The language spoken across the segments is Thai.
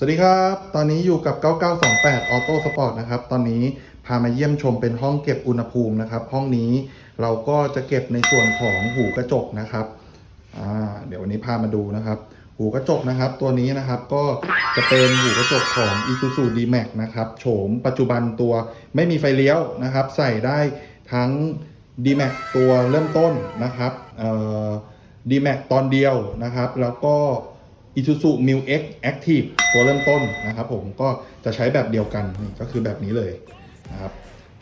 สวัสดีครับ ตอนนี้อยู่กับ 9928 Auto Sport นะครับ ตอนนี้พามาเยี่ยมชมเป็นห้องเก็บอุณหภูมินะครับ ห้องนี้เราก็จะเก็บในส่วนของหูกระจกนะครับ เดี๋ยววันนี้พามาดูนะครับ หูกระจกนะครับ ตัวนี้นะครับก็จะเป็นหูกระจกของ Isuzu D-Max นะครับโฉมปัจจุบันตัวไม่มีไฟเลี้ยวนะครับ ใส่ได้ทั้ง D-Max ตัวเริ่มต้นนะครับเอ่อ D-Max ตอนเดียวนะครับ แล้วก็ Isuzu m u X Active ตัวเริ่มต้นนะครับผมก็จะใช้แบบเดียวกันนี่ก็คือแบบนี้เลยนะครับ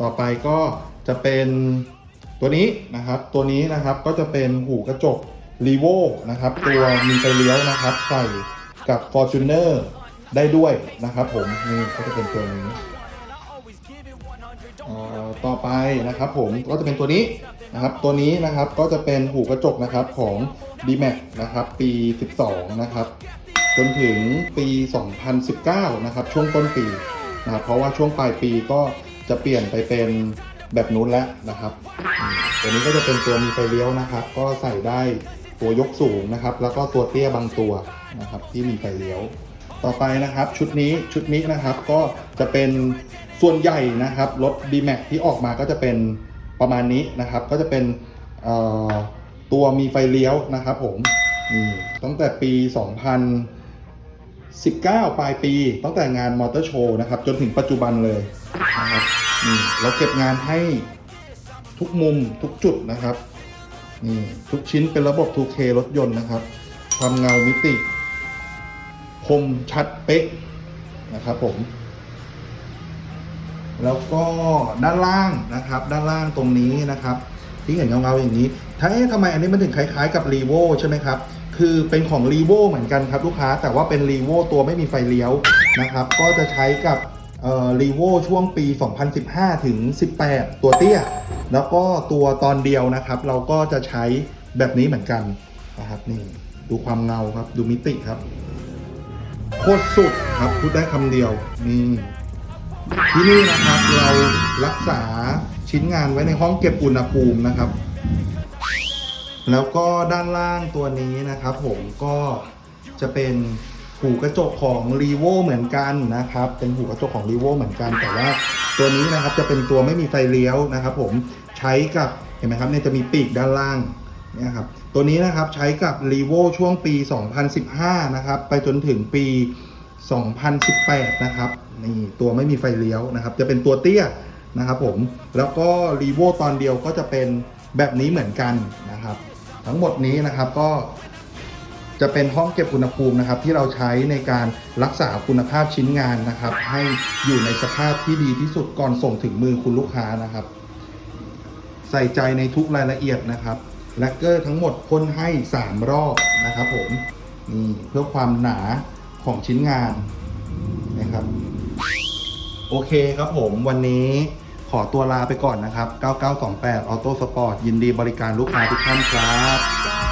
ต่อไปก็จะเป็นตัวนี้นะครับ ตัวนี้นะครับก็จะเป็นหูกระจก r e v o นะครับ ตัวมีไฟเลี้ยวนะครับ ใส่กับ Fortuner ได้ด้วยนะครับผมนี่ก็จะเป็นตัวนี้ต่อไปนะครับผมก็จะเป็นตัวนี้ นะครับ ตัวนี้นะครับก็จะเป็นหูกระจกนะครับของ D-Max นะครับ ปี 12 นะครับ จนถึงปี 2019 นะครับ ช่วงต้นปีนะครับเพราะว่าช่วงปลายปีก็จะเปลี่ยนไปเป็นแบบนู้นแล้วนะครับ ตัวนี้ก็จะเป็นตัวมีไฟเลี้ยวนะครับ ก็ใส่ได้ตัวยกสูงนะครับ แล้วก็ตัวเตี้ยบางตัวนะครับ ที่มีไฟเลี้ยว ต่อไปนะครับชุดนี้ชุดนี้นะครับก็จะเป็นส่วนใหญ่นะครับรถ D-Max ที่ออกมาก็จะเป็น ประมาณนี้นะครับ ก็จะเป็นตัวมีไฟเลี้ยวนะครับผมนี่ตั้งแต่ปี 2019 ปลายปี ตั้งแต่งานมอเตอร์โชว์นะครับ จนถึงปัจจุบันเลยนะครับนี่เราเก็บงานให้ทุกมุมทุกจุดนะครับนี่ทุกชิ้นเป็นระบบ 2K รถยนต์นะครับ ความเงามิติ คมชัดเป๊ะนะครับผม แล้วก็ด้านล่างนะครับ ด้านล่างตรงนี้นะครับที่เห็นเงาๆอย่างนี้ถ้าเอ๊ะทำไมอันนี้มันถึงคล้ายๆกับ r ีโวใช่ไหมครับ คือเป็นของ r ีโวเหมือนกันครับลูกค้า แต่ว่าเป็น r ีโวตัวไม่มีไฟเลี้ยวนะครับ ก็จะใช้กับรีโวช่วงปี 2015 ถึง 18 ตัวเตี้ย แล้วก็ตัวตอนเดียวนะครับ เราก็จะใช้แบบนี้เหมือนกันนะครับนี่ดูความเงาครับ ดูมิติครับ โคตรสุดครับพูดได้คำเดียวนี่ ที่นี่นะครับเรารักษาชิ้นงานไว้ในห้องเก็บอุณหภูมินะครับ แล้วก็ด้านล่างตัวนี้นะครับ ผมก็จะเป็นหูกระจกของ r ีโวเหมือนกันนะครับ เป็นหูกระจกของ r ีโวเหมือนกัน แต่ว่าตัวนี้นะครับจะเป็นตัวไม่มีไฟเลี้ยวนะครับ ผมใช้กับเห็นไหมครับเนี่ยจะมีปีกด้านล่างเนี่ยครับตัวนี้นะครับใช้กับ r ีโวช่วงปี 2015 นะครับ ไปจนถึงปี 2018 นะครับ นี่ตัวไม่มีไฟเลี้ยวนะครับ จะเป็นตัวเตี้ยนะครับผม แล้วก็ r ีโวตอนเดียวก็จะเป็นแบบนี้เหมือนกันนะครับ ทั้งหมดนี้นะครับก็จะเป็นห้องเก็บอุณหภูมินะครับ ที่เราใช้ในการรักษาคุณภาพชิ้นงานนะครับ ให้อยู่ในสภาพที่ดีที่สุดก่อนส่งถึงมือคุณลูกค้านะครับ ใส่ใจในทุกรายละเอียดนะครับแลกเกอร์ทั้งหมดพ่นให้ 3 รอบนะครับผมนี่เพื่อความหนา ของชิ้นงานนะครับ โอเคครับผมวันนี้ขอตัวลาไปก่อนนะครับ 9928 Auto Sport ยินดีบริการลูกค้าทุกท่านครับ